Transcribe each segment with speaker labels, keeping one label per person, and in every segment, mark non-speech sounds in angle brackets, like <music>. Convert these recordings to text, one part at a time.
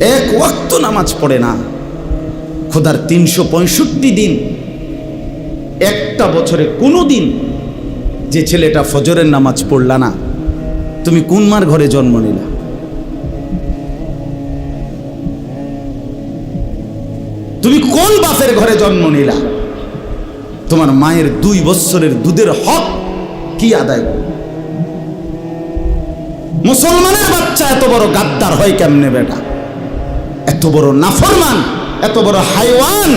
Speaker 1: এক ওয়াক্ত নামাজ পড়ে না। খোদার তিনশো পঁয়ষট্টি দিন। একটা বছরে কোনো দিন যে ছেলেটা ফজরের নামাজ পড়লা না। তুমি কোন মার ঘরে জন্ম নিলা? তুমি কোন বাপের ঘরে জন্ম নিলা? তোমার মায়ের দুই বৎসরের দুধের হক কি আদায়? মুসলমানের বাচ্চা এত বড় গাদ্দার হয় কেমনে বেটা? এত বড় নাফরমান, এত বড় হাইওয়ান,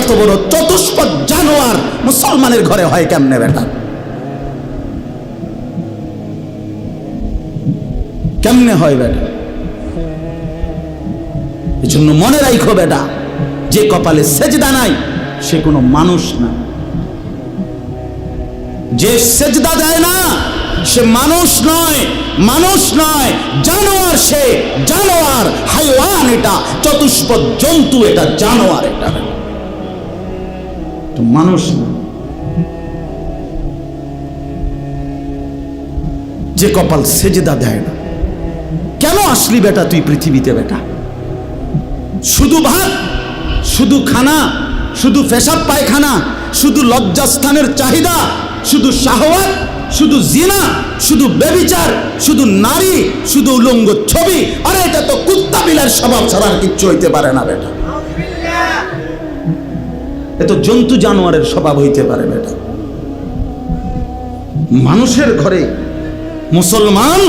Speaker 1: এত বড় চতুষ্পদ জানোয়ার মুসলমানের ঘরে হয় কেমনে বেটা? কেমনে হয় বেটা? এই জন্য মনে রাখো বেটা, যে কপালে সেজদা নাই, সে কোনো মানুষ না। যে সেজদা দেয় না সে মানুষ নয় মানুষ নয়, জানোয়ার সে, জানোয়ার, হাইওয়ান এটা, চতুষ্পদ জন্তু এটা, জানোয়ার এটা। মানুষ যে কপাল সেজদা দেয় না। কেন আসলি বেটা তুই পৃথিবীতে বেটা? শুধু ভাত, শুধু খানা, শুধু পেশাব পায়খানা, শুধু লজ্জাস্থানের চাহিদা, শুধু শাহওয়াত শুধু জিনা, শুধু বেবিচার শুধু নারী, শুধু উলঙ্গ ছবি। আরে এটা তো কুত্তা বিলার স্বভাব ছাড়া আর কিচ্ছু হইতে পারে না বেটা। এ তো জন্তু জানোয়ারের স্বভাব হইতে পারে বেটা। মানুষের ঘরে মুসলমান,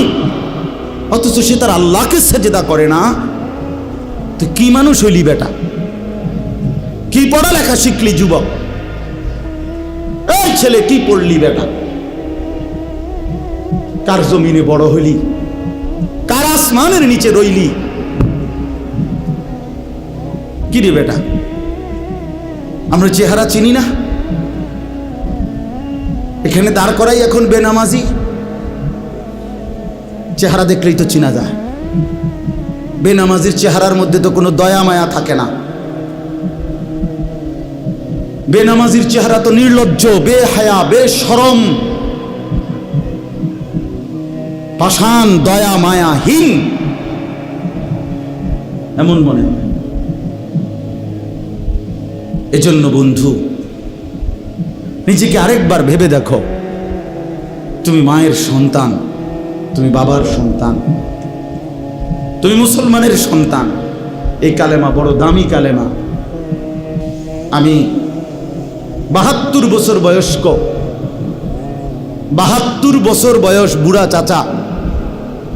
Speaker 1: অথচ সে তার আল্লাহকে সেজদা করে না। তুই কি মানুষ হইলি বেটা? কি পড়ালেখা শিখলি, যুবক? এই ছেলে কি পড়লি বেটা? কার জমিনে বড় হইলি? কার আসমানের নিচে রইলি? কি রে বেটা? আমরা চেহারা চিনি না? এখানে দাঁড় করাই এখন বেনামাজি। চেহারা দেখলেই তো চিনা যায়। বেনামাজির চেহারার মধ্যে তো কোনো দয়া মায়া থাকে না। বেনামাজির চেহারা তো নির্লজ্জ, বেহায়া, বেসরম। পাষাণ দয়া মায়া হীন। এমন মনে হয় এজন্য বন্ধু, নিজেকে আরেকবার ভেবে দেখো। তুমি মায়ের সন্তান, তুমি বাবার সন্তান, তুমি মুসলমানের সন্তান। এই কালেমা বড় দামি কালেমা। আমি বাহাত্তর বছর বয়স্ক, বাহাত্তর বছর বয়স বুড়া চাচা।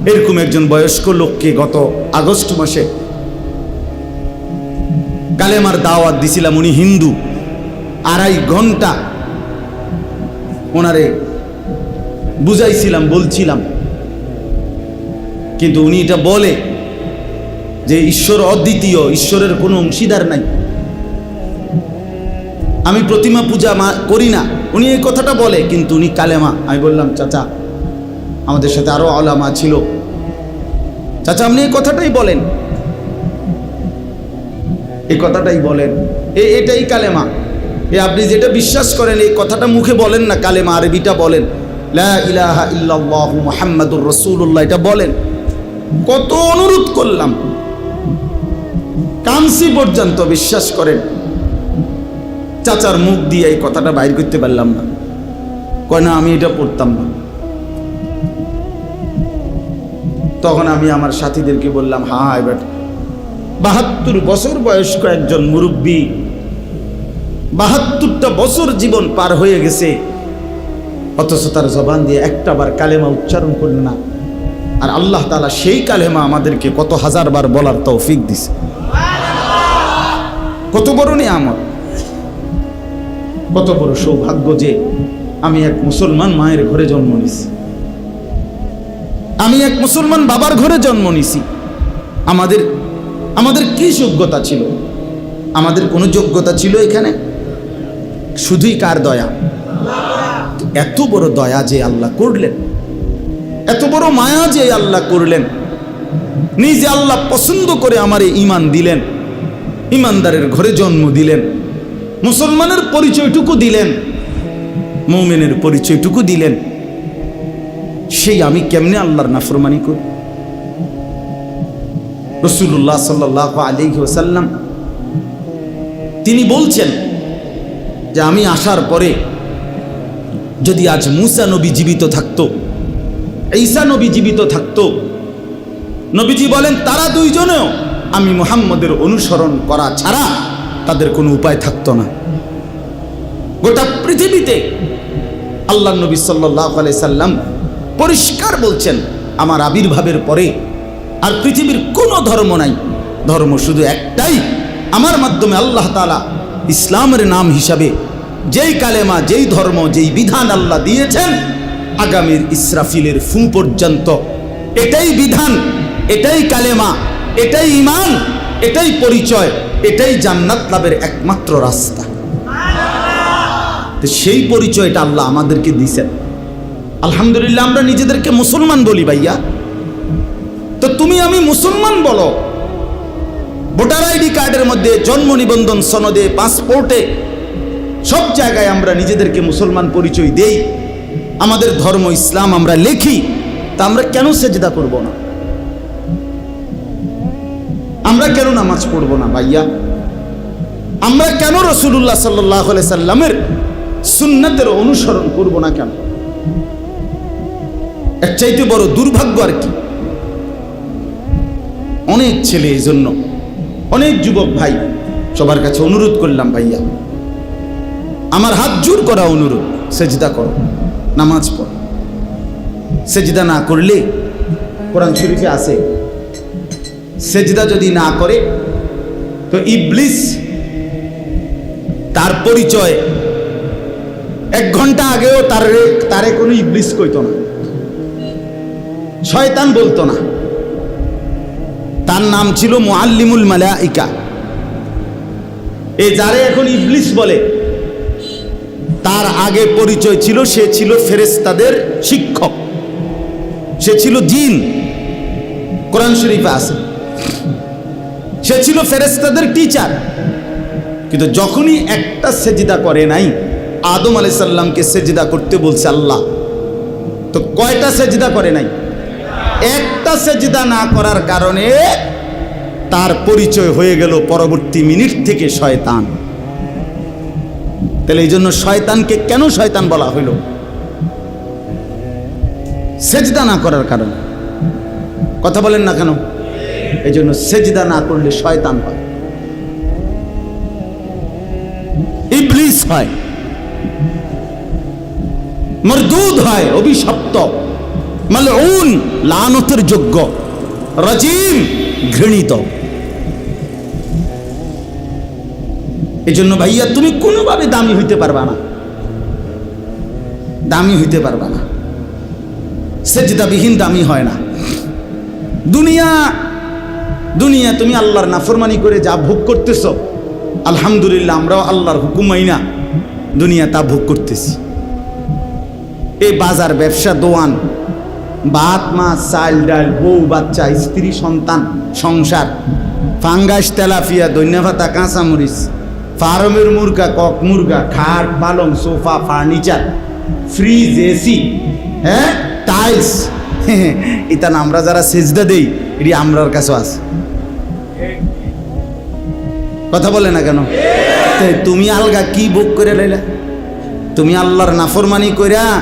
Speaker 1: এরকম একজন বয়স্ক লোককে গত আগস্ট মাসে কালেমার দাওয়াত দিছিলাম উনি হিন্দু। আড়াই ঘণ্টা ওনারে বুঝাইছিলাম, বলছিলাম। কিন্তু উনি এটা বলে যে ঈশ্বর অদ্বিতীয়, ঈশ্বরের কোনো অংশীদার নাই। আমি প্রতিমা পূজা করি না। উনি এই কথাটা বলে, কিন্তু উনি কালেমা। আমি বললাম, চাচা আমাদের সাথে আরও আলামা ছিল। চাচা, আপনি এই কথাটাই বলেন। এই কথাটাই বলেন। এ, এটাই কালেমা। এ, আপনি যেটা বিশ্বাস করেন, এই কথাটা মুখে বলেন না, কালেমা আরবিটা বলেন। ইলাহা ইল্লাল্লাহু মুহাম্মাদুর রাসূলুল্লাহ, এটা বলেন। কত অনুরোধ করলাম। কামসি পর্যন্ত বিশ্বাস করেন। চাচার মুখ দিয়ে এই কথাটা বাইর করতে পারলাম না। কয়, না, আমি এটা পড়তাম না। তখন আমি আমার সাথীদেরকে বললাম, হা, এবার বাহাত্তর বছর বয়স্ক একজন মুরব্বী, বাহাত্তরটা বছর জীবন পার হয়ে গেছে। অথচ তার জবান দিয়ে একটা বার কালেমা উচ্চারণ করল না। আর আল্লাহ তালা সেই কালেমা আমাদেরকে কত হাজার বার বলার তৌফিক দিছে। কত বড় নিয়ামত। কত বড় সৌভাগ্য যে আমি এক মুসলমান মায়ের ঘরে জন্ম নিছি। আমি এক মুসলমান বাবার ঘরে জন্ম নিছি। আমাদের আমাদের কি যোগ্যতা ছিল? আমাদের কোনো যোগ্যতা ছিল এখানে? শুধুই কার দয়া? এত বড় দয়া যে আল্লাহ করলেন। এত বড় মায়া যে আল্লাহ করলেন। নিজে আল্লাহ পছন্দ করে আমারে ইমান দিলেন। ইমানদারের ঘরে জন্ম দিলেন। মুসলমানের পরিচয়টুকু দিলেন। মৌমেনের পরিচয়টুকু দিলেন। সেই আমি কেমনে আল্লাহর নাফরমানি করি? রসুল্লাহ সাল্লাহ আলী তিনি বলছেন যে আমি আসার পরে যদি আজ মুসা নবী জীবিত থাকতো, ঈসা নবী জীবিত থাকতো, নবীজি বলেন, তারা দুইজনেও আমি মুহাম্মদের অনুসরণ করা ছাড়া তাদের কোনো উপায় থাকতো না। গোটা পৃথিবীতে আল্লাহ নবী সাল্লাহ আলাই সাল্লাম পরিষ্কার বলছেন, আমার আবির্ভাবের পরে আর পৃথিবীর কোনো ধর্ম নাই। ধর্ম শুধু একটাই। আমার মাধ্যমে আল্লাহ তালা ইসলামের নাম হিসাবে যেই কালেমা, যেই ধর্ম, যেই বিধান আল্লাহ দিয়েছেন, আগামীর ইসরাফিলের ফু পর্যন্ত এটাই বিধান, এটাই কালেমা, এটাই ইমান এটাই পরিচয়, এটাই জান্নাত লাভের একমাত্র রাস্তা। সেই পরিচয়টা আল্লাহ আমাদেরকে দিছেন আলহামদুলিল্লাহ, আমরা নিজেদেরকে মুসলমান বলি ভাইয়া। তো তুমি আমি মুসলমান বলো। ভোটার আইডি কার্ডের মধ্যে জন্ম নিবন্ধন সনদে, পাসপোর্টে, সব জায়গায় আমরা নিজেদেরকে মুসলমান পরিচয় দেই। আমাদের ধর্ম ইসলাম আমরা লেখি, তা আমরা কেন সেজদা করব না? আমরা কেন নামাজ পড়ব না ভাইয়া? আমরা কেন রসুল্লাহ সাল্লাহ সাল্লামের সুন্নাতের অনুসরণ করব না কেন? এর চাইতে বড় দুর্ভাগ্য আর কি? অনেক ছেলে এই জন্য, অনেক যুবক ভাই সবার কাছে অনুরোধ করলাম ভাইয়া, আমার হাত জোর করা অনুরোধ, সেজদা করো, নামাজ পড়। সেজদা না করলে কোরআন শরীফে আছে, সেজদা যদি না করে, তো ইবলিস তার পরিচয় এক ঘণ্টা আগেও তার তারে কোনো ইবলিস কইতো না। শয়তান বলতো না। তার নাম ছিল মুআল্লিমুল মালাইকা। এ যারে এখন ইবলিস বলে, তার আগে পরিচয় ছিল, সে ছিল ফেরেস্তাদের শিক্ষক। সে ছিল জিন। কোরআন শরীফে আছে। সে ছিল ফেরেস্তাদের টিচার কিন্তু যখনই একটা সেজিদা করে নাই, আদম আলাইসাল্লামকে সেজিদা করতে বলছে আল্লাহ। তো কয়টা সেজিদা করে নাই? একটা সেজিদা না করার কারণে তার পরিচয় হয়ে গেল পরবর্তী মিনিট থেকে শয়তান। তাহলে এই জন্য শয়তানকে কেন শয়তান বলা হইল? সেজদা না করার কারণে। কথা বলেন না কেন? এই জন্য সেজদা না করলে শয়তান হয়। ইবলিস হয়। মরদুদ হয়, অভিশপ্ত। মালউন, লানতের যোগ্য, রাজিম, ঘৃণিত। এই জন্য ভাইয়া, তুমি কোনোভাবে দামি হইতে পারবা না। দামি হইতে পারবা না। সেজদাবিহীন দামি হয় না। দুনিয়া দুনিয়া, তুমি আল্লাহর নাফরমানি করে যা ভোগ করতেছ, আলহামদুলিল্লাহ, আমরাও আল্লাহর হুকুমাই না, দুনিয়া তা ভোগ করতেছি। এই বাজার, ব্যবসা, দোয়ান ভাত মাছ চাল ডাল বউ, বাচ্চা, স্ত্রী, সন্তান, সংসার। ফাঙ্গাস, তেলাফিয়া, দৈন্যভাতা, কাঁচামরিচ, ফার্মের মুরগা, কক মুরগা, খাট, পালং, সোফা, ফার্নিচার, ফ্রিজ, এসি হ্যাঁ? টাইলস। <laughs> ইতান আমরা যারা সেজদা দেই, এটি আমরার কাছে আছে। কথা বলে না কেন? তুমি আলগা কি বুক করে লাইলা? তুমি আল্লাহর নাফরমানি কইরা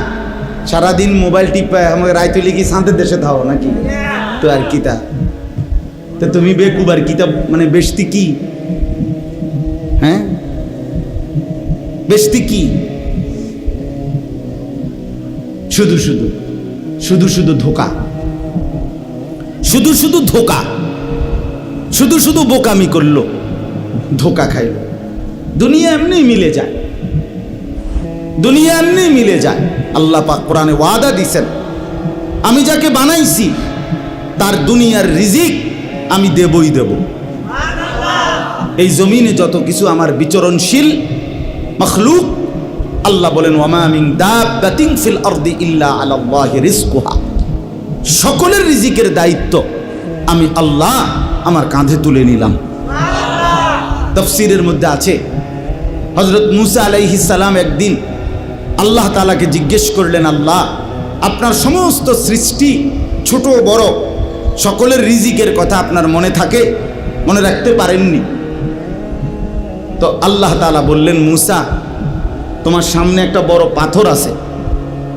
Speaker 1: সারাদিন মোবাইল টিপা আমাকে রায়তুলি কি শান্তির দেশে থাও নাকি? তো আর কি তা? তুমি বেকুব আর কিতাব মানে বেশতি কি? হ্যাঁ? বেশতি কি? শুধু শুধু শুধু শুধু ধোকা। শুধু শুধু ধোকা। শুধু শুধু বোকামি করল, ধোকা খাইল। দুনিয়া এমনি মিলে যায়। দুনিয়া এমনি মিলে যায়। আল্লাহ পাক কোরআনে ওয়াদা দিছেন, আমি যাকে বানাইছি, তার দুনিয়ার রিজিক আমি দেবই দেব। এই জমিনে যত কিছু আমার বিচরণশীল মখলুক, আল্লাহ বলেন ফিল ইল্লা সকলের রিজিকের দায়িত্ব আমি আল্লাহ আমার কাঁধে তুলে নিলাম। তফসিরের মধ্যে আছে হজরত মুসা আলাইহিস সালাম একদিন আল্লাহ তালাকে জিজ্ঞেস করলেন, আল্লাহ, আপনার সমস্ত সৃষ্টি ছোট বড়, সকলের রিজিকের কথা আপনার মনে থাকে? মনে রাখতে পারেননি? তো আল্লাহ তালা বললেন, মুসা, তোমার সামনে একটা বড় পাথর আছে।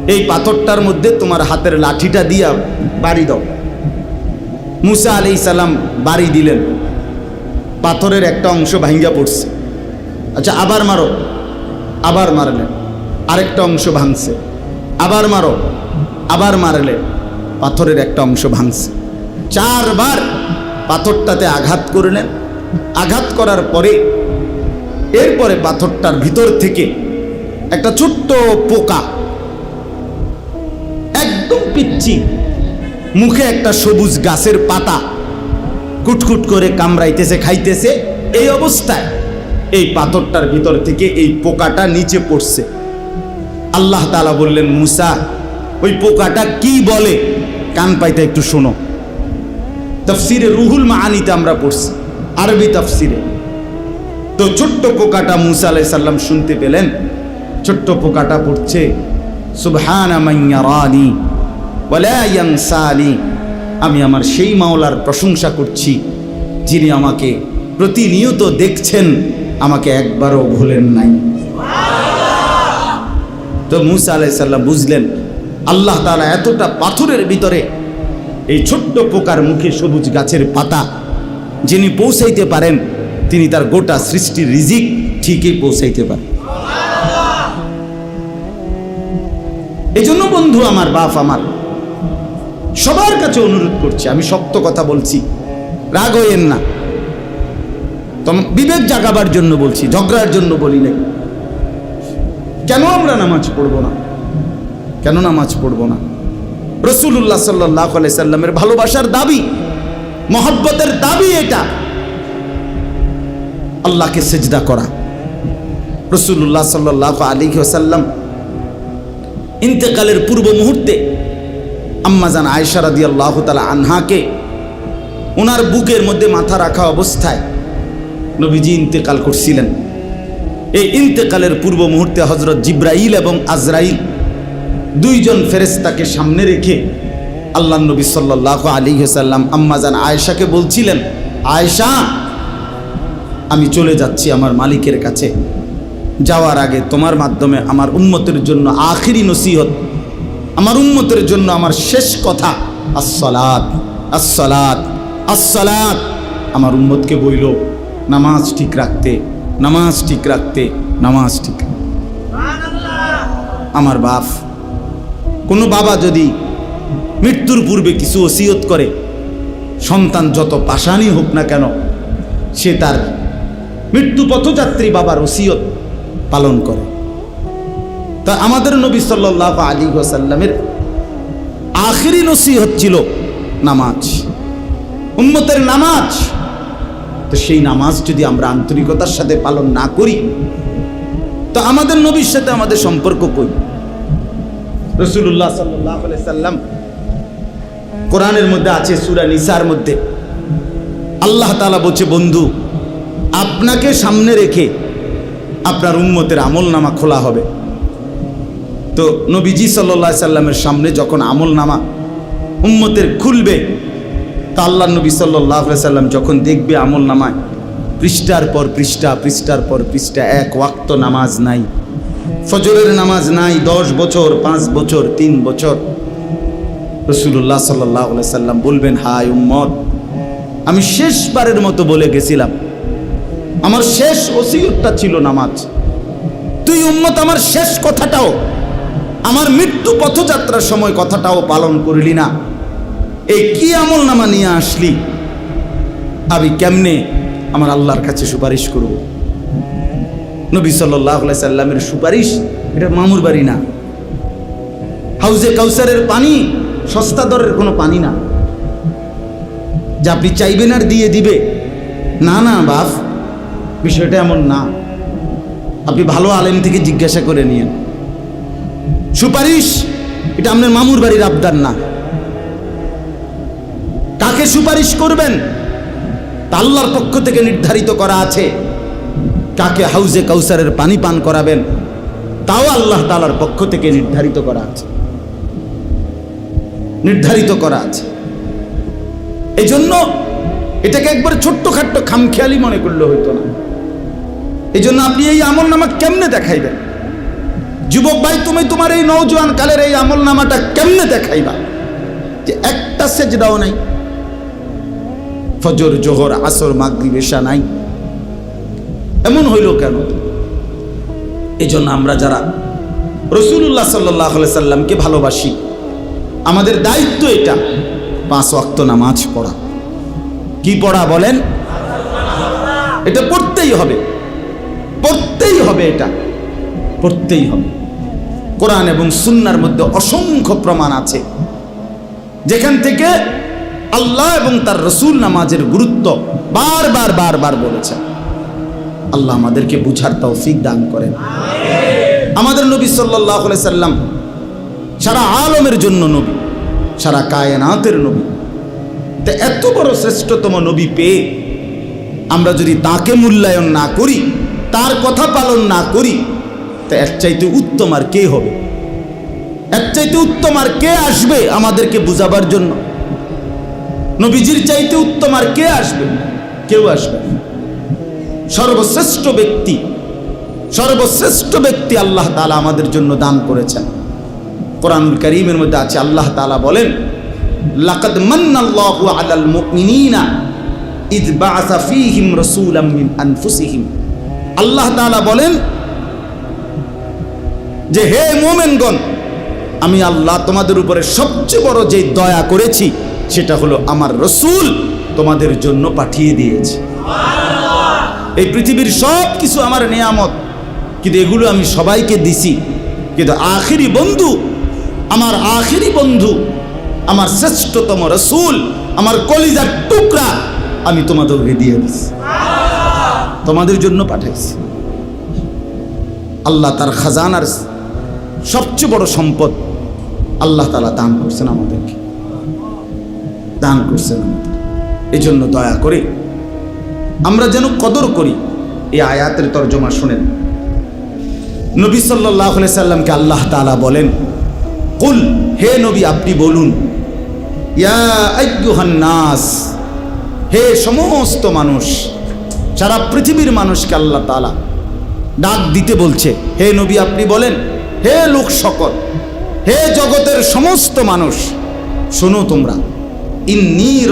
Speaker 1: এই পাথরটার মধ্যে তোমার হাতের লাঠিটা দিয়া বাড়ি দাও। মুসা আলি সালাম বাড়ি দিলেন। পাথরের একটা অংশ ভাঙ্গা পড়ছে। আচ্ছা আবার মারো। আবার মারলেন। আরেকটা অংশ ভাঙছে। আবার মারো, আবার মারলে পাথরের একটা অংশ ভাঙছে। চারবার পাথরটাতে আঘাত করলেন। আঘাত করার পরে এরপরে পাথরটার ভিতর থেকে একটা ছোট্ট পোকা, একদম পিচ্ছি মুখে একটা সবুজ গাছের পাতা কুটকুট করে কামড়াইতেছে, খাইতেছে। এই অবস্থায় এই পাথরটার ভিতর থেকে এই পোকাটা নিচে পড়ছে। আল্লাহ তালা বললেন, মুসা, ওই পোকাটা কি বলে? কান পাইতে একটু শোনো। তফসিরে রুহুল মাহানিতে আমরা পড়ছি, আরবি তফসিরে। তো ছোট্ট পোকাটা মুসা আলাই সাল্লাম শুনতে পেলেন। ছোট্ট পোকাটা পড়ছে আমি আমার সেই মাওলার প্রশংসা করছি, যিনি আমাকে প্রতিনিয়ত দেখছেন, আমাকে একবারও ভুলেন নাই। তো মুসা আলাইসাল্লাম বুঝলেন, আল্লাহ তাআলা এতটা পাথরের ভিতরে এই ছোট্ট পোকার মুখে সবুজ গাছের পাতা যিনি পৌঁছাইতে পারেন, তিনি তার গোটা সৃষ্টির রিজিক ঠিকই পৌঁছাইতে পারেন। এই জন্য বন্ধু আমার বাপ আমার, সবার কাছে অনুরোধ করছি, আমি শক্ত কথা বলছি, রাগ হইয়েন না। বিবেক জাগাবার জন্য বলছি, ঝগড়ার জন্য বলি নাই। কেন আমরা নামাজ পড়ব না? কেন নামাজ পড়ব না? রসুল্লাহ সাল্লাহ ভালোবাসার দাবি, মহব্বতের দাবি এটা। আল্লাহকে সেজদা করা। রসুল্লাহ সাল্লাহ আলী সাল্লাম ইন্তেকালের পূর্ব মুহূর্তে আম্মাজান আয়সা রাদি আল্লাহ তালা আনহাকে ওনার বুকের মধ্যে মাথা রাখা অবস্থায় নবীজি ইন্তেকাল করছিলেন। এই ইন্তেকালের পূর্ব মুহূর্তে হজরত জিব্রাইল এবং আজরাইল দুইজন ফেরেস্তাকে সামনে রেখে আল্লাহ নবী সাল্লাহ আলী সাল্লাম আম্মাজান আয়েশাকে বলছিলেন, আয়েশা, আমি চলে যাচ্ছি আমার মালিকের কাছে। যাওয়ার আগে তোমার মাধ্যমে আমার উন্মতের জন্য আখিরি নসিহত, আমার উন্মতের জন্য আমার শেষ কথা, আসসালাত আসসালাত আসসালাত। আমার উম্মতকে বইল, নামাজ ঠিক রাখতে নামাজ ঠিক রাখতে নামাজ ঠিক আমার বাপ, কোনো বাবা যদি মৃত্যুর পূর্বে কিছু ওসিয়ত করে, সন্তান যত পাশানি হোক না কেন, সে তার মৃত্যু পথযাত্রী বাবার ওসিয়ত পালন করে। তা আমাদের নবী সাল্লাহ আলী ওসাল্লামের আখিরি নসিহত ছিল নামাজ। উম্মতের নামাজ তো সেই নামাজ যদি আমরা আন্তরিকতার সাথে পালন না করি, তো আমাদের নবীর সাথে আমাদের সম্পর্ক কই? রসুল্লাহ সাল্লাহ সাল্লাম কোরআনের মধ্যে আছে, সুরা নিসার মধ্যে। আল্লাহ তালা বলছে, বন্ধু, আপনাকে সামনে রেখে আপনার উম্মতের আমল নামা খোলা হবে। তো নবীজি সাল্লা সাল্লামের সামনে যখন আমল নামা উম্মতের খুলবে তা আল্লাহ নবী সাল্লাহ সাল্লাম যখন দেখবে আমল নামায়, পৃষ্ঠার পর পৃষ্ঠা, পৃষ্ঠার পর পৃষ্ঠা, এক ওয়াক্ত নামাজ নাই, ফজরের নামাজ নাই, দশ বছর, পাঁচ বছর, তিন বছর। রসুল্লাহ সাল্লাহ সাল্লাম বলবেন হাই উম্মত, আমি শেষবারের মতো বলে গেছিলাম, আমার শেষ ওসিয়তটা ছিল নামাজ। তুই উম্মত, আমার শেষ কথাটাও, আমার মৃত্যু পথযাত্রার সময় কথাটাও পালন করলি না। এই কি আমল নামা নিয়ে আসলি, আমি কেমনে আমার আল্লাহর কাছে সুপারিশ করব? নবী সাল্লাহ সাল্লামের সুপারিশ, এটা মামুর বাড়ি না। হাউজে কাউসারের পানি, সস্তা দরের কোনো পানি না। যা আপনি চাইবেন আর দিয়ে দিবে। না না, বাপ, বিষয়টা এমন না। আপনি ভালো আলেম থেকে জিজ্ঞাসা করে নিয়েন। সুপারিশ, এটা আপনার মামুর বাড়ির আবদার না। কাকে সুপারিশ করবেন? তা আল্লাহর পক্ষ থেকে নির্ধারিত করা আছে কাকে হাউজে কাউসারের পানি পান করাবেন, তাও আল্লাহ তালার পক্ষ থেকে নির্ধারিত করা আছে। নির্ধারিত করা আছে। এই জন্য এটাকে একবার ছোট্ট খাট্ট খামখেয়ালি মনে করলে হইতো না। এই জন্য আপনি এই আমল নামা কেমনে দেখাইবেন? যুবক ভাই, তুমি তোমার এই নৌজওয়ান কালের এই আমল নামাটা কেমনে দেখাইবা? যে একটা সেজদাও নাই। ফজর, জোহর, আসর, মাগরিব, এশা নাই। এমন হইল কেন? এই জন্য আমরা যারা রসুল্লাহ সাল্লাহ সাল্লামকে ভালোবাসি, আমাদের দায়িত্ব এটা, পাঁচ অক্ত নামাজ পড়া। কি পড়া বলেন? এটা পড়তেই হবে পড়তেই হবে এটা, পড়তেই হবে। কোরআন এবং সুন্নার মধ্যে অসংখ্য প্রমাণ আছে। যেখান থেকে আল্লাহ এবং তার রসুল নামাজের গুরুত্ব বারবার বারবার বলেছেন। আল্লাহ আমাদেরকে বুঝার তৌফিক দান করেন। আমাদের নবী সাল্লাহ সাল্লাম সারা আলমের জন্য নবী, সারা কায়নাতের নবী। তা এত বড় শ্রেষ্ঠতম নবী পেয়ে আমরা যদি তাকে মূল্যায়ন না করি, তার কথা পালন না করি, তা এর চাইতে উত্তম আর কে হবে? এর চাইতে উত্তম আর কে আসবে আমাদেরকে বুঝাবার জন্য? নবীজির চাইতে উত্তম আর কে আসবে? কেউ আসবে সর্বশ্রেষ্ঠ ব্যক্তি সর্বশ্রেষ্ঠ ব্যক্তি আল্লাহ তালা আমাদের জন্য দান করেছেন। কোরআনুল করিমের মধ্যে আছে, আল্লাহ তালা বলেন, লাকাদ মান্নাল্লাহু আলাল মুমিনিনা ইদ বাআসা ফীহিম রাসূলাম মিন আনফুসিহিম। আল্লাহ তাআলা বলেন, যে হে মুমিনগণ, আমি আল্লাহ তোমাদের উপরে সবচেয়ে বড় যে দয়া করেছি সেটা হলো আমার রসুল তোমাদের জন্য পাঠিয়ে দিয়েছে। এই পৃথিবীর সব কিছু আমার নিয়ামত। কিন্তু এগুলো আমি সবাইকে দিছি। কিন্তু আখেরি বন্ধু, আমার আখেরি বন্ধু, আমার শ্রেষ্ঠতম রসুল, আমার কলিজার টুকরা আমি তোমাদেরকে দিয়ে দিছি। তোমাদের জন্য পাঠাইছি। আল্লাহ তার খাজানার সবচেয়ে বড় সম্পদ আল্লাহ তালা দান করছেন আমাদেরকে। দান করছেন। আমাদের এই জন্য দয়া করে। আমরা যেন কদর করি। এই আয়াতের তর্জমা শুনেন। নবী সাল্লাহ সাল্লামকে আল্লাহ তালা বলেন, কুল, হে নবী, আপনি বলুন নাস, হে সমস্ত মানুষ, সারা পৃথিবীর মানুষকে আল্লাহ তালা ডাক দিতে বলছে, হে নবী, আপনি বলেন, হে লোক সকল হে জগতের সমস্ত মানুষ, শোনো তোমরা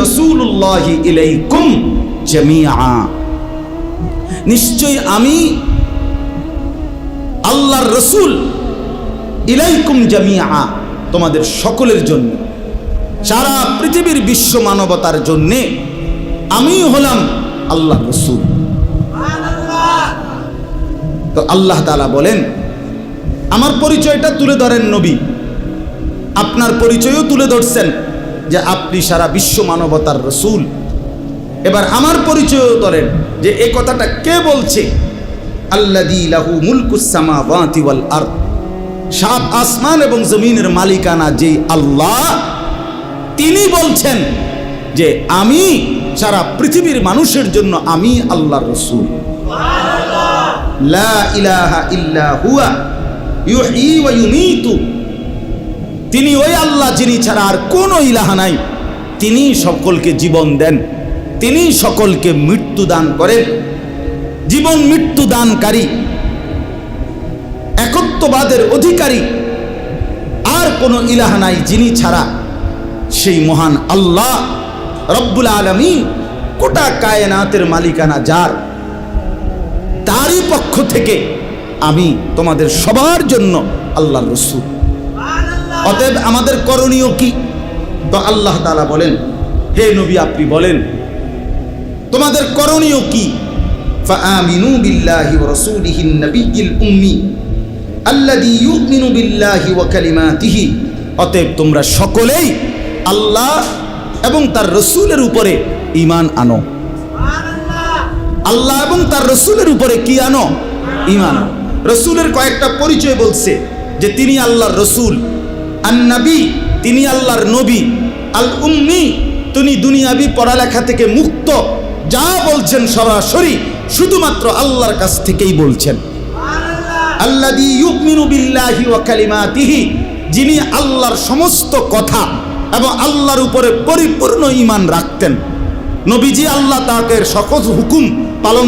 Speaker 1: রসুল্লাহি ইলাইকুম নিশ্চয় আমি আল্লাহর রসুল ইলাইকুম জামিআ তোমাদের সকলের জন্য, সারা পৃথিবীর বিশ্ব মানবতার জন্যে আমি হলাম আল্লাহ রসুল। তো আল্লাহ তালা বলেন, আমার পরিচয়টা তুলে ধরেন নবী। আপনার পরিচয়ও তুলে ধরছেন। যে আপনি সারা বিশ্ব মানবতার রসুল। এবার আমার পরিচয় ধরেন যে এ কথাটা কে বলছে? আর সাত আসমান এবং জমিনের মালিকানা যে আল্লাহ, তিনি বলছেন যে আমি সারা পৃথিবীর মানুষের জন্য আমি আল্লাহর রসুল। লা ইলাহা ইল্লা তিনি ওই আল্লাহ যিনি ছাড়া আর কোনো ইলাহা নাই। তিনি সকলকে জীবন দেন। তিনি সকলকে মৃত্যু দান করেন। জীবন মৃত্যু দানকারী, একত্ববাদের অধিকারী। আর কোনো ইলাহা নাই যিনি ছাড়া সেই মহান আল্লাহ। রব্বুল আলমিন কোটা কায়নাতের মালিকানা যার। তারই পক্ষ থেকে আমি তোমাদের সবার জন্য আল্লাহ রসুল। অতএব আমাদের করণীয় কি তো আল্লাহ তালা বলেন হে নবী আপনি বলেন তোমাদের করণীয় কি فآمنوا بالله ورسوله النبي الأمي الذي يؤمن بالله وكلماته অতএব তোমরা সকলেই আল্লাহ এবং তার রসুলের উপরে ঈমান আনো আল্লাহ এবং তার রসুলের উপরে কি আনো ইমান রসুলের কয়েকটা পরিচয় বলছে যে তিনি আল্লাহর রসুল আন্নাবি, তিনি আল্লাহর নবী। আল উম্মি তিনি দুনিয়াবি পড়ালেখা থেকে মুক্ত। যা বলছেন সরাসরি, শুধুমাত্র আল্লাহর কাছ থেকেই বলছেন। আল্লাদি ইউমিনু বিল্লাহি ওয়া কালিমাতিহি, যিনি আল্লাহর সমস্ত কথা এবং আল্লাহর উপরে পরিপূর্ণ ইমান রাখতেন। নবীজি আল্লাহ তাকে সকল হুকুম পালন